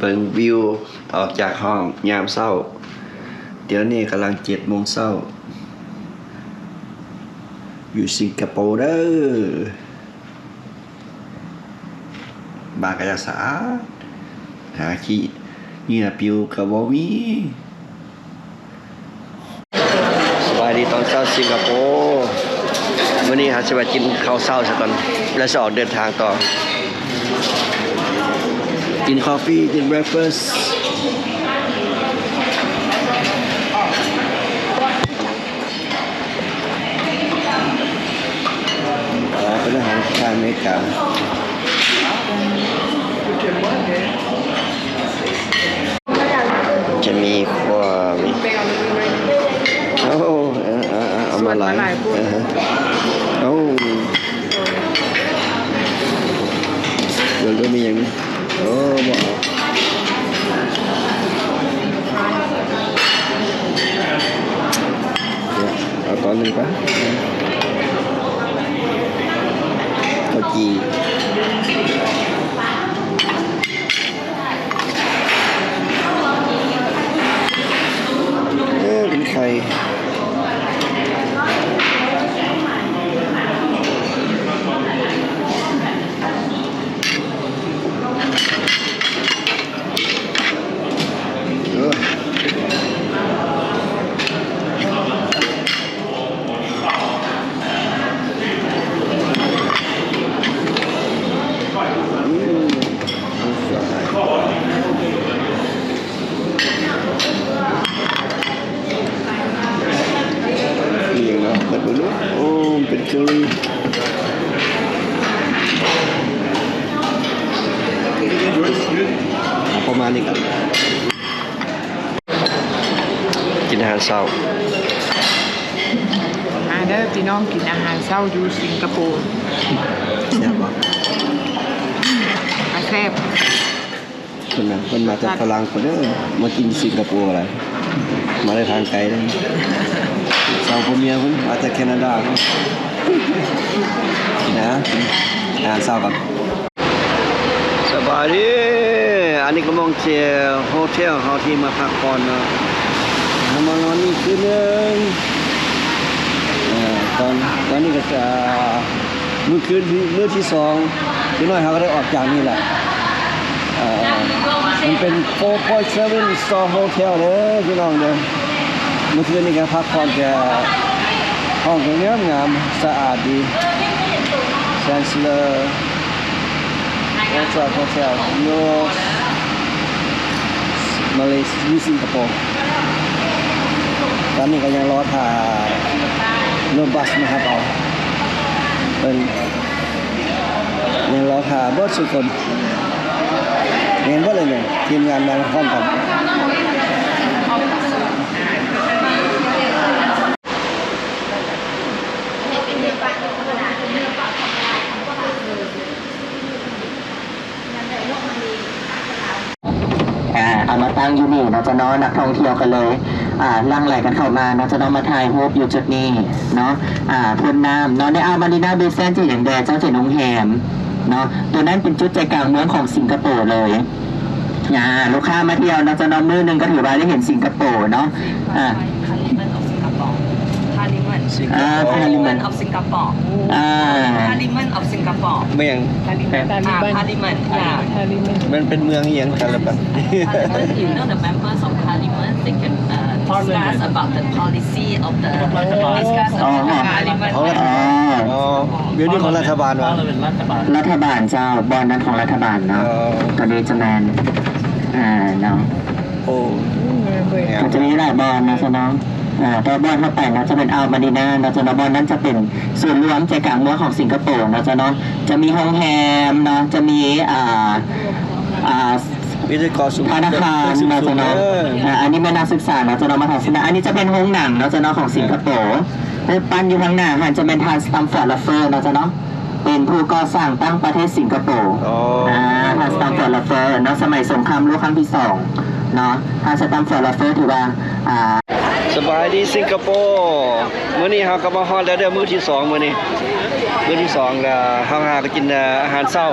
เปิงวิวออกจากห้องยามเศร้า เดี๋ยวนี้กำลังเจ็ดโมงเศร้า อยู่สิงคโปร์เด้อบางกระสาหาขี้เหงื่อปิวกระบอมีสบายดีตอนเช้าสิงคโปร์วันนี้หาจะไปกินข้าวเช้าสักก่อนแล้วจะออกเดินทางต่อ กิน coffee กิน breakfast อ๋อเป็นองของทางอเมริกาจะมีครัวมีโอ้เออเออเอามาหลายเออฮะโอ้เดี๋ยวก็มีอย่างนี้ อนหนึ่งปะโอเคเอ๊ะเป็นใคร เอออืมนี่ยังเนาะเปิดดูลูกโอ้เป็นเคอรี่ประมาณนี้ครับ กินอาหารเช้า อา เด้อพี่น้องกินอาหารเช้าอยู่สิงคโปร์แซ่บปะอาแซ่บคนนั้นคนมาจากฝรั่งคนเด้อมากินสิงคโปร์อะไร มาได้ทางไกลเลยสาวผัวเมียคนมาจากแคนาดาคนกินนะกินอาหารเช้ากันสบายดีอันนี้ก็มองเชียร์โฮเทลเขาที่มาพักผ่อนเนาะทำมานอนนี่คืนนึงเอ่อ ตอนตอนนี้ก็จะมื้อคืนที่มื้อที่สองพี่น้อยเขาก็ได้ออกจากนี่แหละมันเป็น 4.7 star hotel เด้อพี่น้องเด้อเมื่อคืนนี้ก็พักผ่อนแต่ห้องก็งามงามสะอาดดี Chancellor Ultra Hotel New Malaysia ที่สิงคโปร์ตอนนี้ก็ยังรอถ่าย รถบัสนะครับเอาเป็นยังรอถ่าบิร์ดสุกคนเห็นว่าเลยเนี่ยทีมงานมาพร้อมกันอ่าเอามาตั้งอยู่นี่เราจะน้อนักท่องเที่ยวกันเลย อ่าล่างไหลกันเข้ามาเราจะเน้องมาถ่ายโฮปอยู่จุดนี้เนาะอ่าพ่นน้ำเนาะในอามารีนาเบสเซนที่อย่างแดดเจ้าเจนงแฮมเนาะตัวนั้นเป็นจุดใจกลางเมืองของสิงคโปร์เลยอ่าลูกค้ามาเที่ยวเราจะน้อมือหนึ่งก็ถือว่าได้เห็นสิงคโปร์เนาะอ่า Singapore. Parliament. Ah, Parliament Parliament of Singapore. Ah. Parliament of Singapore. เมืองตาลิบัน Ah, Parliament. Yeah. ตาลิบันมันเป็นเมืองอหย่างกันละปัน Parliament, you know, the members of Parliament, they can uh, discuss about the policy of the discuss Oh. about Parliament. ของรัฐอ๋อ อ๋อเดี๋ยวนี้ของรัฐบาลวะรัฐบาลเจ้าบอลนั้นของรัฐบาลเนาะอ๋อตอนนี้จะแมนอ่าเนาะโอ้เว้ยมันจะมีหลายบอลนะจ๊ะน้องอ่า ตัวบอลเข้าไปนะจะเป็นอัลมาดีนานะจ๊ะเนาะบอลนั้นจะเป็นส่วนรวมใจกลางเมืองของสิงคโปร์นะจ๊ะเนาะจะมีโรงแรมเนาะจะมีอ่าอ่ามีแต่ก่อสูงธนาคารสูงเนาะสูจะงเนาะเอออ่าอันนี้เป็นนักศึกษาเนาะจะเนาะมาทัศนะอันนี้จะเป็นโรงหนังเนาะจะเนาะของสิงคโปร์ในปันอยู่ข้างหน้าหันจะเป็นทานสตัมฟอร์ดลาเฟอร์เนาะจะเนาะเป็นผู้ก่อสร้างตั้งประเทศสิงคโปร์อ๋ออ่าทานสตัมฟอร์ดลาเฟอร์เนาะสมัยสงครามโลกครั้งที่สองเนาะทานสตัมฟอร์ดลาเฟอร์ถือว่าอ่า สบายดีสิงคโปร์มื้อนี้เฮาก็มาฮอดแล้วเด้อมื้อที่สองมื้อนี้มื้อที่สองแล้วเฮาหาก็กินอาหารเช้า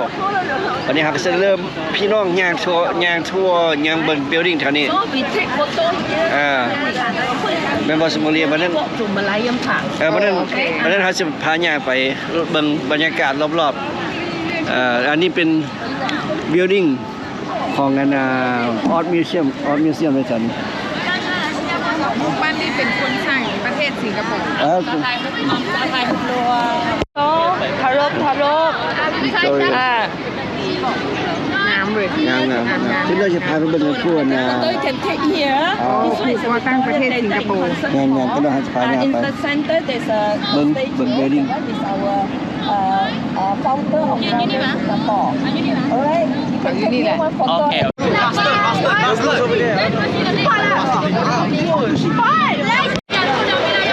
วันนี้เฮาก็จะเริ่มพี่น้องย่างทั่วย่างทั่วย่างเบิ่ง building แถวนี้อ่าแม่นบ่สมเรียนวันนั้น Walk to Malayan Park. เออวันนั้นวันนั้นเฮาสิพาย่างไปเบิ่งบรรยากาศรอบๆอ่ออันนี้เป็น building ของอันน่ะ Art Museum Art Museum ด้วยกันบ้านนี้ เป็นคนสร้างประเทศสิงคโปร์เออ ทารกทารก Sorry อ่า น้ำเลยงามงามงามที่เราจะพาไปเบิ่งทั่วนะ so you can take here Oh. this one is a ว่าตั้งประเทศสิงคโปร์งามงามก็ต้องให้พา Uh, ย่าง in ไป the center there's a Bưng- stage bưng here. wedding. That is our uh, uh, founder of Government Singapore. Alright, you can take here one photo.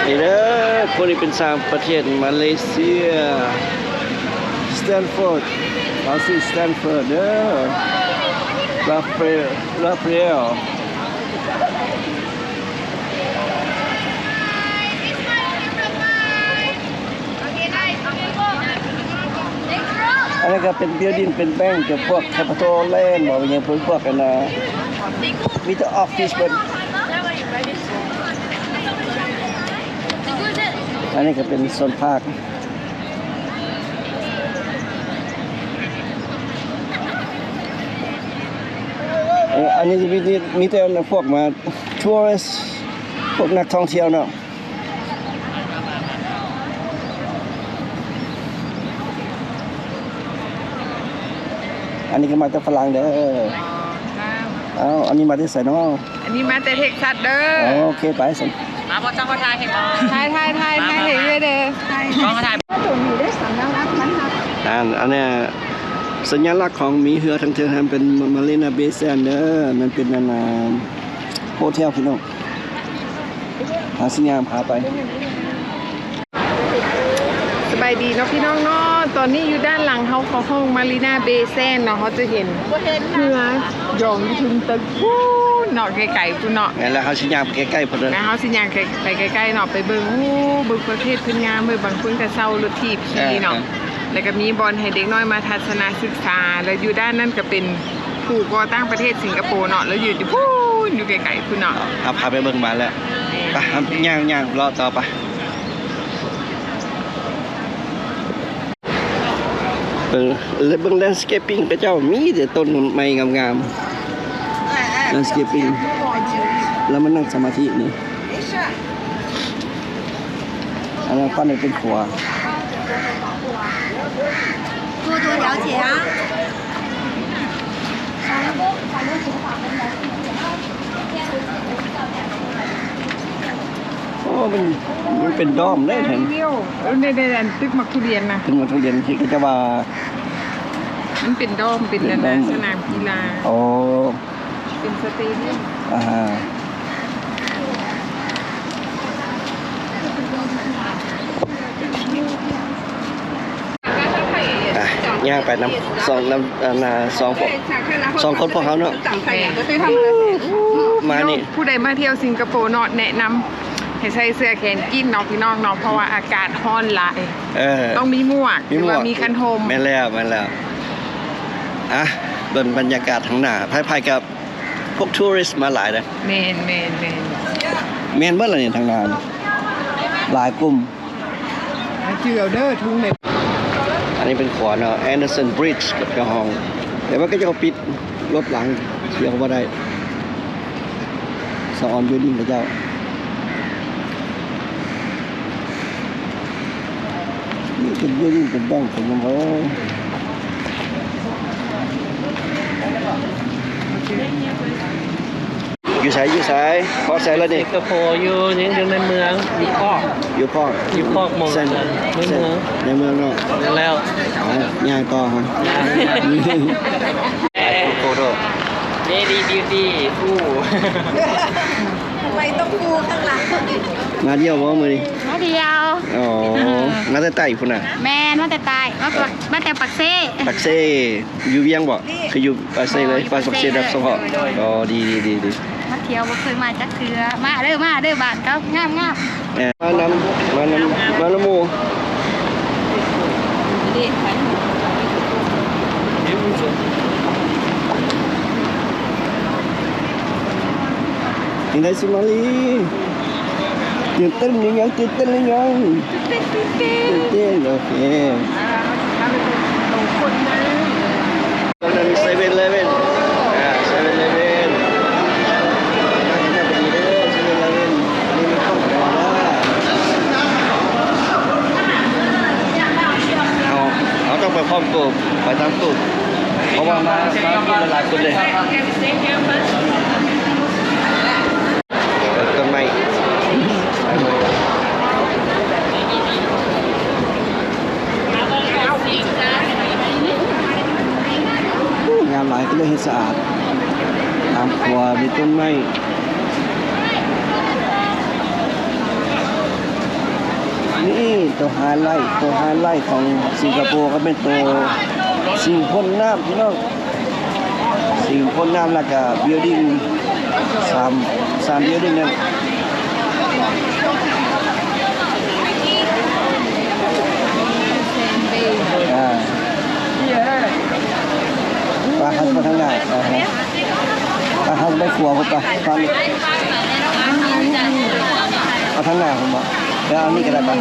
นี่เด้ อคนนี้เป็นสามประเทศมาเลเซียสแตนฟอร์ดเราสิสแตนฟอร์ดเด้อลาเฟรลาเฟรลอันนี้นก็เป็นเบียดินเป็นแบงกับพวกแคปิตอลแลนด์บอกว่าอย่างพวกพวกกันนะมีแต่ออฟฟิศเป็น อันนี้ก็เป็นโซนภาคเอ่ออันนี้จะมีที่มีแต่พวกมาทัวริสพวกนักท่องเที่ยวเนาะอันนี้ก็มาจากฝรั่งเด้อเอ้าอันนี้มาที่ไสเนาะอันนี้มาแต่เท็กซัสเด้ออ๋อโอเคไปสิ มาบอจังหวัดไทยเห็นบ่ไทยไทยไทยไทยเห็นเลยเด้อไทยอันอันเนี้ยสัญลักษณ์ของหมีเหือทั้งเทิงมันเป็นมาเลนาเบสแซนเด้อมันเป็นนานาโฮเทลพี่น้องหาสัญญาณพาไป สบายดีเนาะพี่น้องเนาะตอนนี้อยู่ด้านหลังเขาของห้องมารีนาเบเซนเนาะเขาจะเห็นเรือยองถึงตึกพูน เนาะไกลๆพูนเนาะงั้นแล้วเขาสัญญาณใกล้ๆพอดีนะเขาสิย่างไปใกล้ๆเนาะไปเบิ่งโอ้เบิ่งประเทศเพื้นงามเบิ่งบางคนก็เซารถทีบขี่เนาะแล้วก็มีบอลให้เด็กน้อยมาทัศนศึกษา แล้วอยู่ด้านนั้นก็เป็นผู้ก่อตั้งประเทศสิงคโปร์เนาะแล้วอยู่ที่พูนอยู่ไกลๆพูนเนาะเอาพาไปเบิ่งมาแล้วไปครับย่างย่างรอต่อไปเบิ่งแล้วเบิ่งแลนด์สเคปปิ้งพระเจ้ามีแต่ต้นไม้งามๆ แลนด์สเคปปิ้งแล้วมันนั่งสมาธินี่อันนั้นปั้นให้เป็นขัว 多多了解啊。 โอ้มันมันเป็นดอมได้เห็น เดียวเออในในๆตึกมักทุเรียนนะ เป็นมาทุเรียนที่ก็จะว่า มันเป็นดอมเป็นอะไรนะสนามกีฬา โอ้ เป็นสเตเดียมอ่าฮะอะย่างไปน้ำสองน้ำอ่านาสองพวกสองคนพวกเขาเนาะมานี่ผู้ใดมาเที่ยวสิงคโปร์เนาะแนะนำให้ใส่เสื้อแขนกินเนาะพี่น้องเนาะเพราะว่าอากาศร้อนหลายเออต้องมีหมวกหรือว่ามีคันโฮมแม่นแล้วแม่นแล้วอะเบิ่งบรรยากาศทางหน้าพายๆกับ พวกทัวริสต์มาหลายเลยเมนเมนเมนแม่นเบิ่งอะไรนี่ทางหน้านี่หลายกลุ่มเจือเด้อทุ่งเลยอันนี้เป็นขวานเนาะ Anderson Bridge กับกระหองแต่ว่าก็จะปิดรถหลังเที่ยวบ่ได้สออนบิลดิ้งกับเจ้านี่เป็นบิลดิ้งเป็นแบงค์เป็นยังไง อยู่ไสอยู่ไสพอใส่แล้วนี่ สิงคโปร์อยู่นี่อยู่ในเมืองอยู่คอกอยู่พ่ออยู่พ่อเมืองเส้นเมืองเส้นในเมืองเนาะแล้ว เอาย่างย่างต่อฮะ โคโดย่างอ่าย่างไปน้ำสองน้ำอ่าสองคนพวกเขาเดลี่บิวตี้คู่ทำไมต้องกูข้างหลังมาเที่ยวบ่มื้อนี้มาเดียว อ๋อมาแต่ใต้พุ่นน่ะ แมนมาแต่ตาย มาปักมาแต่ปักเซ่ปักเซ่อยู่เวียงบ่คืออยู่ปักเซ่เลยปักเซ่รับเฉพาะอ๋อดีดีดีดีมาเที่ยวบ่เคยมาจักเทือมาเด้อมาเด้อบ้านเขางามงามแหมมานำมานำมาละหมู่ยังไงสุมาลีตื่นเต้นยังยังตื่นเต้นหรือยังตื่นเต้นตื่นเต้นโอเค 7 Eleven. Yeah, 7 Eleven. Nó trong phải phong cụp, phải tăng cụp. Không mà mà mà là lại cụp đây. สะอาดตามครัวมีต้นไม้นี่ตัวไฮไลท์ตัวไฮไลท์ของสิงคโปร์ก็เป็นตัวสิ่งพ่นน้ำพี่น้องสิ่งพ่นน้ำแล้วก็บิลดิ้งสามสามบิลดิ้งนั่นอ่าปลาคันมาทางไหนอ่าฮะปลา คันไปขัวผมปะตอนนี้เอาทางหนผมบอกแล้วเอานี่ก็ได้ปะ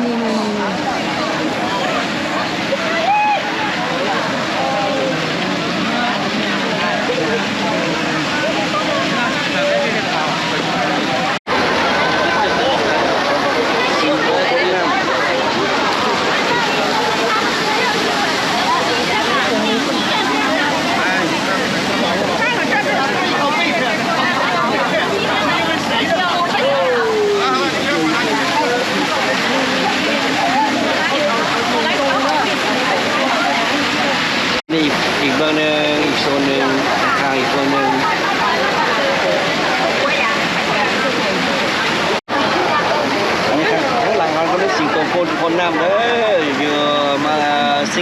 นี่อีกเบื้องหนึ่งอีกโซนหนึ่งข้างอีกโซนหนึ่งอันนี้ครับข้างหลังเราก็เป็นสิงโตโพนคนน้ำเด้ออยู่มาสิ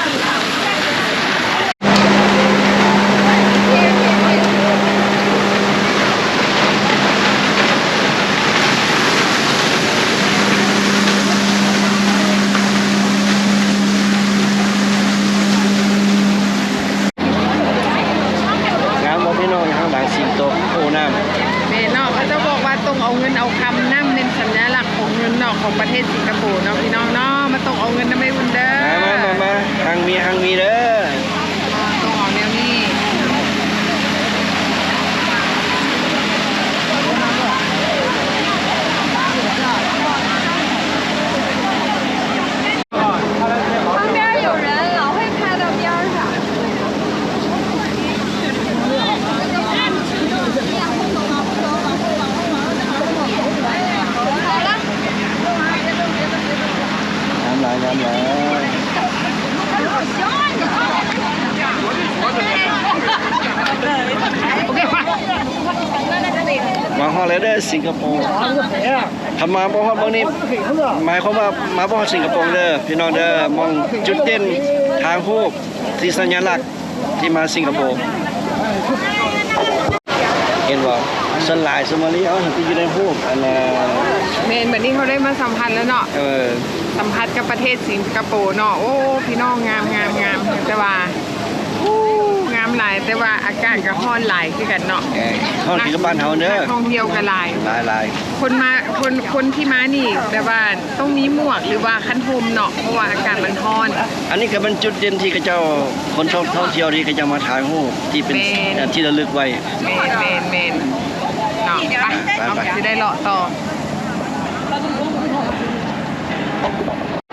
งคโปร์งามบอกพี่น้องข้างหลังสิงโตโพน้ำ เมนอกเขาจะบอกว่าต้องเอาเงินเอาคำนั่เป็นสัญลักษณ์ของเงินนอกของประเทศสิงคโปร์เนาะพี่น้องเนาะมาตกเอาเงินนะไม่บุญเด้อมามามาหังมีทางมีเด้อ เลยเด้อสิงคโปร์ทำมาบ่ฮอดเมืองนี้หมายความว่ามาบ่ฮอดสิงคโปร์เด้อพี่น้องเด้อมองจุดเด่นทางรูปที่สัญลักษณ์ที่มาสิงคโปร์เห็นบ่สลายสมาลีเอาเห็นที่อยู่ในรูปอันน่ะเมนแบบนี้เขาได้มาสัมพันธ์แล้วเนาะเออสัมผัสกับประเทศสิงคโปร์เนาะโอ้พี่น้องงามงามงามแต่ว่าอู้งาม หลายแต่ว่าอากาศก็ร้อนหลายคือกันเนาะเอ้ยฮอดที่กับบ้านเฮาเด้อนักท่องเที่ยวก็หลาย หลายหลายคนมาคนคนที่มานี่แบบว่าต้องมีหมวกหรือว่าคันโฮมเนาะเพราะว่าอากาศมันร้อน อันนี้ก็เป็นจุดเด่นที่เขาเจ้าคนท่องท่องเที่ยวที่เขาจะมาถ่ายรูปที่เป็นแม่นเอ่อที่ระลึกไว้ เมนเมนเมนเนาะไปเอาจะได้เลาะต่อ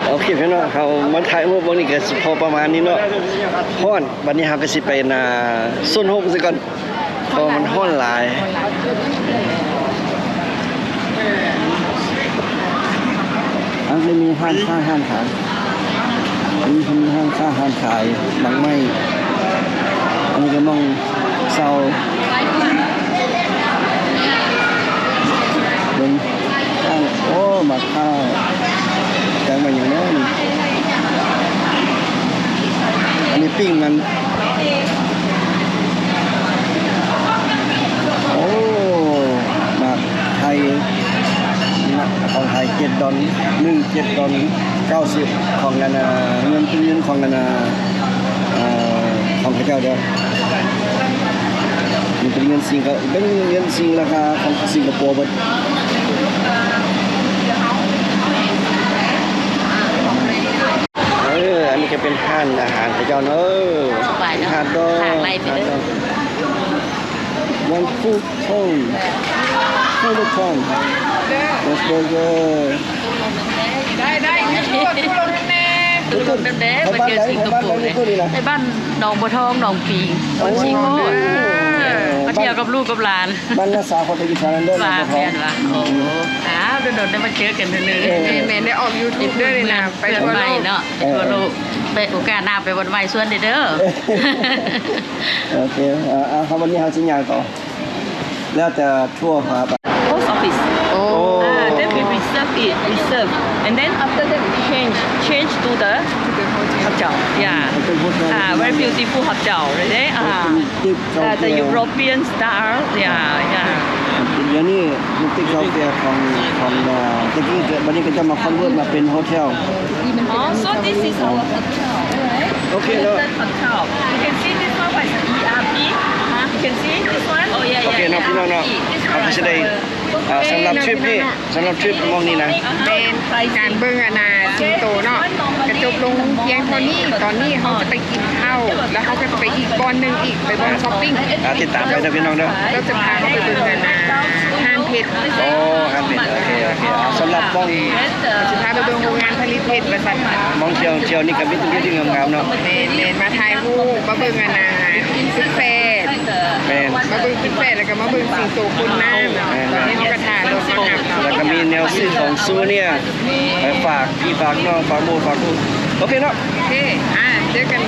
โอเคพี่น้องเขามาถ่ายรูปวันนี้ก็พอประมาณนี้เนาะฮ้อนวันนี้เราก็สิไปนาส้นโฮมซะก่อนเพราะมันฮ้อนหลายอันนี้มีห้านข้างห้านขายอันนี้เป็นห้างค้าห้างขายหลังไม้อันนี้ก็มองเศร้าเป็นข้างโอ้มาข้าว กงมาอย่างนั้นอันนี้ปิ้งมันโอ้มาไทยนะของไทยเจ็ดดอนหนึ่งเจ็ดดอนเก้าสิบของกันนาเงินเป็นเงินของกันนาอของพระเจ้าเดียมันเป็นเงินสิงคโปร์เป็นเงินสิงราคาของสิงคโปร์เบิด อออันนี้จะเป็นห้านอาหารพระเจ้าเนอะสบายเนอะหาดดอหาดไร่ไปเด้อ วันฟูดทงฟูดทงเบสเบอร์เกอร์ได้ได้ทุกคนทุกคนแน่ดูรถเด้อมาเจอสิงคโปร์เลยในบ้านหนองบัวทองหนองปีงคนชิงโคตรมาเที่ยวกับลูกกับหลานบ้านนาสาวคนไปกินชาลันเดอร์ว่านะคแม่รับนว่าโอ้โหอ้าวโดนๆได้มาเจอกันเนื้อเออ แม่แม่ได้ออก YouTube ด้วยเลยนะไปไปทั่ววันโลใหม่กเนาะไปทั่วโลกไปโอกาสหน้าไปวันใหม่ส่วนเด้อโอเคอ่าอ่าครับวันนี้เขาชิ้นยางต่อ แล้วแต่ทั่วครับ post office. โอ้ Ah, then we reserve it, reserve, and then after that we change, change to the hotel. Yeah. มันเป็นพวก Ah, very beautiful hotel, right? Ah, ติ๊กเกา uh, เฟี the ย European style. Yeah, yeah. เดี๋ยวนี้มันติ๊กเกาเฟียของของเอ่อตะกี้เกิดวันนี้ก็จะมาคอนเวิร์ตมาเป็นโฮเทล Oh, so this is our hotel, right? โอเคเนาะ Hilton Hotel. You can see this one by the ERP. Huh? You can see this one? Oh yeah, โอเค yeah, เนาะพี่น้ องเนาะ This เขา one ก็ is จะได้ our อ่าสำหรับทริปนี้สำหรับทริปมองนี้นะเป็นการเบิ้งอาณาสิงโตเนาะกระจบลงเพียงเท่านี้ตอนนี้เขาจะไปกินข้าวแล้วเขาก็จะไปอีกบอนหนึ่งอีกไปบอนช้อปปิ้งอ่าติดตามไปนะพี่น้องเด้อเราจะพาเขาไปเบิ้งอาณาห้างเพชรโอ้ครับเป็นโอเคโอเคอ่าสำหรับมองจะพาไปเบิ้งโรงงานผลิตเพชรบริษัทมองเที่ยวเที่ยวนี่ก็มีแต่ที่งามๆเนาะเมนเมนมาถ่ายรูปมาเบิ้งอาณาซื้อแฟน แม่นมาเบิ้งซื้อแฟนแล้วก็มาเบิ้งสิงโตคุณน้ำเนาะตอนนี้เขาก็ถ่ายรถมาหับแล้วเนาะก็มีแนวซื้อของซูเนียร์ไปฝากพี่ฝากน้องฝากหมู่ฝากลูกโอเคเนาะโอเคอ่าเจอกัน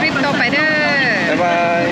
คลิปต่อไปเด้อบ๊ายบาย